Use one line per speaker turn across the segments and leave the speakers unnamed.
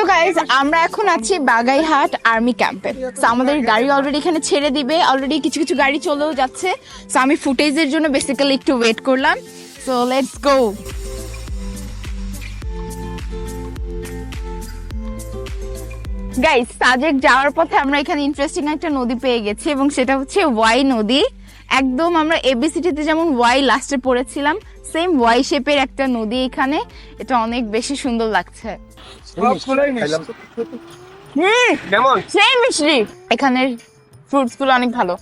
So guys আমরা এখন আছি বাগাইহাট আর্মি ক্যাম্পে সো আমাদের গাড়ি অলরেডি এখানে ছেড়ে দিবে। অলরেডি কিছু কিছু গাড়ি চলেও যাচ্ছে। সো আমি ফুটেজের জন্য বেসিক্যালি একটু ওয়েট করলাম। So let's go guys Sajek যাওয়ার পথে আমরা এখানে ইন্টারেস্টিং একটা নদী পেয়ে গেছি এবং সেটা হচ্ছে ওয়াই নদী। একদম আমরা এবিসিটিতে যেমন ওয়াই লাস্টে পড়েছিলাম সেম ওয়াই শেপের একটা নদী এখানে। এটা অনেক বেশি সুন্দর লাগছে। এখানের ফ্রুটসগুলো অনেক ভালো।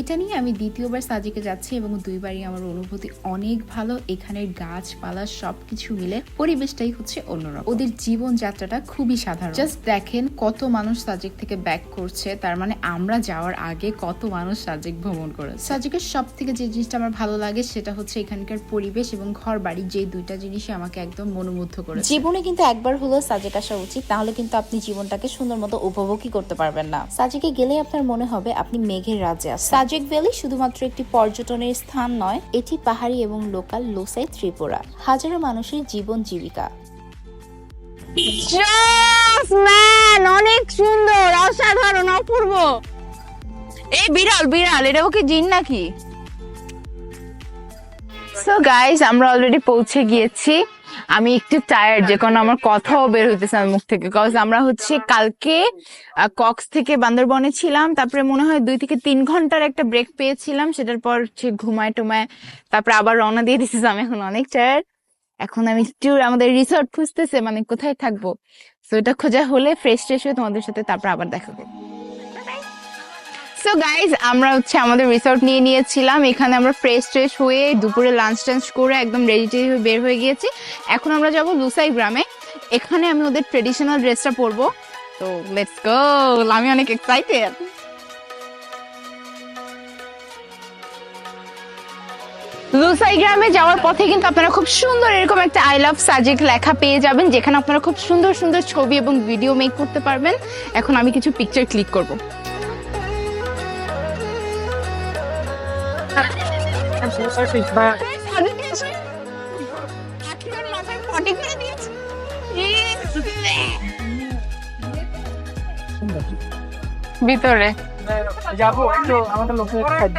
এটা নিয়ে আমি দ্বিতীয়বার সাজিকে যাচ্ছি এবং দুইবারই আমার অনুভূতি অনেক ভালো। এখানের গাছপালা সবকিছু মিলে পরিবেশটাই হচ্ছে অন্যরকম। ওদের জীবন যাত্রাটা খুবই সাধারণ। জাস্ট দেখেন কত মানুষ সাজেক থেকে ব্যাক করছে, তার মানে আমরা যাওয়ার আগে কত মানুষ সাজেক ভ্রমণ করেছে। সাজেকের সব থেকে যে জিনিসটা আমার ভালো লাগে সেটা হচ্ছে এখানকার পরিবেশ এবং ঘর বাড়ি যে দুইটা জিনিসই আমাকে একদম মনোমুগ্ধ করে
জীবনে কিন্তু একবার হলেও সাজেক আসা উচিত তাহলে কিন্তু আপনি জীবনটাকে সুন্দর মতো উপভোগই করতে পারবেন না। সাজেকে গেলে আপনার মনে হবে আপনি মেঘের রাজ্যে আছেন। সাজেক ভ্যালি শুধুমাত্র একটি পর্যটনের স্থান নয়, এটি পাহাড়ি এবং লোকাল লোসাই ত্রিপুরা। হাজারো মানুষের জীবন জীবিকা।
অনেক সুন্দর, অসাধারণ, অপূর্ব। এই বিড়াল বিড়াল, এটা ওকে জিন নাকি? সো গাইস আমরা অলরেডি পৌঁছে গিয়েছি। আমি একটু টায়ার্ড যে কারণে আমার কথাও বের হইতেছে আমার মুখ থেকে। কজ আমরা হচ্ছে কালকে কক্স থেকে বান্দরবনে ছিলাম, তারপরে মনে হয় দুই থেকে তিন ঘণ্টার একটা ব্রেক পেয়েছিলাম, সেটার পর হচ্ছে ঘুমায় টুমায় তারপরে আবার রওনা দিয়ে দিতেছি, আমি এখন অনেক টায়ার্ড এখন আমি একটু আমাদের রিসর্ট খুঁজতেছে মানে কোথায় থাকব। তো এটা খোঁজা হলে ফ্রেশ ট্রেশ হয়ে তোমাদের সাথে তারপর আবার দেখা করব। সো গাইজ আমরা হচ্ছে আমাদের রিসর্ট নিয়ে নিয়েছিলাম। এখানে আমরা ফ্রেশ ট্রেশ হয়ে দুপুরে লাঞ্চ টাঞ্চ করে একদম রেডি টেডি হয়ে বের হয়ে গিয়েছি। এখন আমরা যাব লুসাই গ্রামে। এখানে আমি ওদের ট্রেডিশনাল ড্রেসটা পরবো। তো লেটস গো আমি অনেক এক্সাইটেড লুসাই গ্রামে যাওয়ার পথে কিন্তু আপনারা খুব সুন্দর এরকম একটা আই লাভ সাজিক লেখা পেয়ে যাবেন, যেখানে আপনারা খুব সুন্দর সুন্দর ছবি এবং ভিডিও মেক করতে পারবেন। এখন আমি কিছু পিকচার ক্লিক করব। ভিতরে।
যাব একটু আমাদের লোকের খাদ্য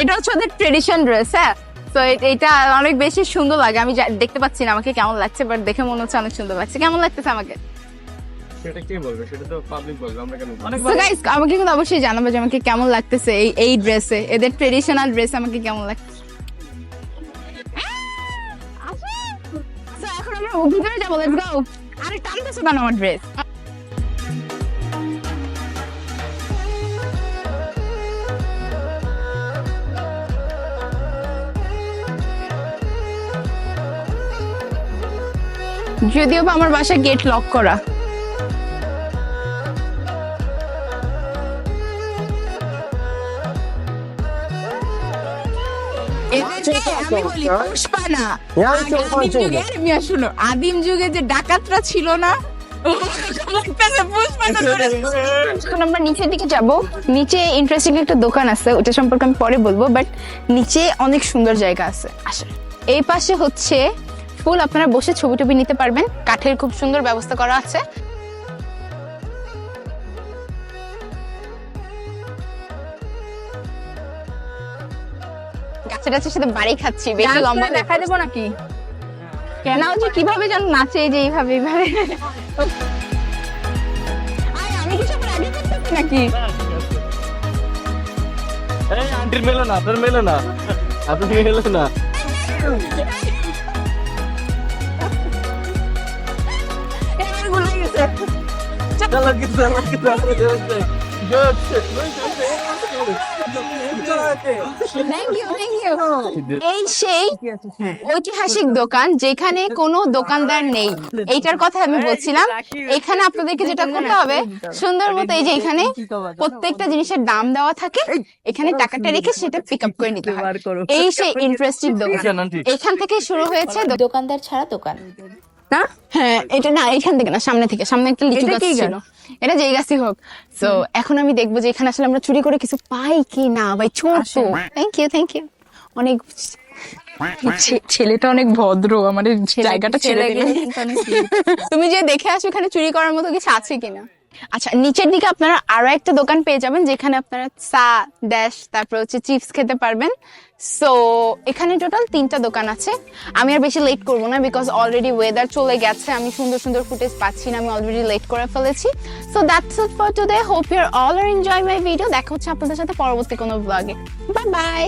এটা হচ্ছে ওদের ট্রেডিশন ড্রেস হ্যাঁ? তো এটা অনেক বেশি সুন্দর লাগে। আমি যা- দেখতে পাচ্ছি না আমাকে কেমন লাগছে বাট দেখে মনে হচ্ছে অনেক সুন্দর লাগছে। কেমন লাগতেছে আমাকে?
সেটা কে বলবে? সেটা তো পাবলিক বলবে আমরা কেন
তো গাইস আমাকে কিন্তু অবশ্যই জানাবে যে আমাকে কেমন লাগতেছে এই এই ড্রেসে এদের ট্রেডিশনাল ড্রেস আমাকে কেমন লাগছে? এখন আমরা ভিতরে যাব লেটস গো আরে টানতেছে কেন আমার ড্রেস যদিও বা আমার বাসায় গেট লক করা। এদেরকে আমি বলি পুষ্পা না আদিম যুগে মিয়া শুনো আদিম যুগে যে ডাকাতরা ছিল না এখন আমরা নিচের দিকে যাব নিচে ইন্টারেস্টিং একটা দোকান আছে ওটা সম্পর্কে আমি পরে বলব বাট নিচে অনেক সুন্দর জায়গা আছে আসে এই পাশে হচ্ছে ফুল আপনারা বসে ছবি টবি নিতে পারবেন কাঠের খুব সুন্দর ব্যবস্থা করা আছে গাছে সাথে বাড়ি খাচ্ছি বেশি লম্বা দেখা দেবো নাকি? কেন? যে কীভাবে যেন নাচে যে এইভাবে এইভাবে। আয়, আমি কিছু আমার আগে করতেছি নাকি?
এই আন্টির মেলো না তোর মেলো না। আপনার মেলো না।
এবার ভুলে গেছে।
চালা কি চালা কি চালা জোরছে
এই সেই ঐতিহাসিক দোকান যেখানে কোনো দোকানদার নেই। এইটার কথা আমি বলছিলাম। এখানে আপনাদেরকে যেটা করতে হবে সুন্দর মতো এই যে এখানে প্রত্যেকটা জিনিসের দাম দেওয়া থাকে। এখানে টাকাটা রেখে সেটা পিক আপ করে নিতে হয়। এই সেই ইন্টারেস্টিং দোকান। এখান থেকে শুরু হয়েছে
দোকানদার ছাড়া দোকান।
না? হ্যাঁ এটা না এইখান থেকে না সামনে থেকে সামনে একটা লিচু গাছ ছিল। এটা যেই গাছই হোক। তো এখন আমি দেখব যে এখানে আসলে আমরা চুরি করে কিছু পাই কি না ভাই ছোট। থ্যাংক ইউ থ্যাংক ইউ অনেক
ছেলেটা অনেক ভদ্র আমাদের জায়গাটা ছেড়ে দিলে।
তুমি যে দেখে আসো এখানে চুরি করার মতো কিছু আছে কিনা। আচ্ছা নিচের দিকে আপনারা আরও একটা দোকান পেয়ে যাবেন, যেখানে আপনারা চা ড্যাশ তারপর হচ্ছে চিপস খেতে পারবেন। সো এখানে টোটাল তিনটা দোকান আছে। আমি আর বেশি লেট করব না বিকজ অলরেডি ওয়েদার চলে গেছে, আমি সুন্দর সুন্দর ফুটেজ পাচ্ছি না, আমি অলরেডি লেট করে ফেলেছি। So that's it for today hope your all are enjoy my video দেখা হচ্ছে আপনাদের সাথে পরবর্তী কোনো ব্লগে বাই বাই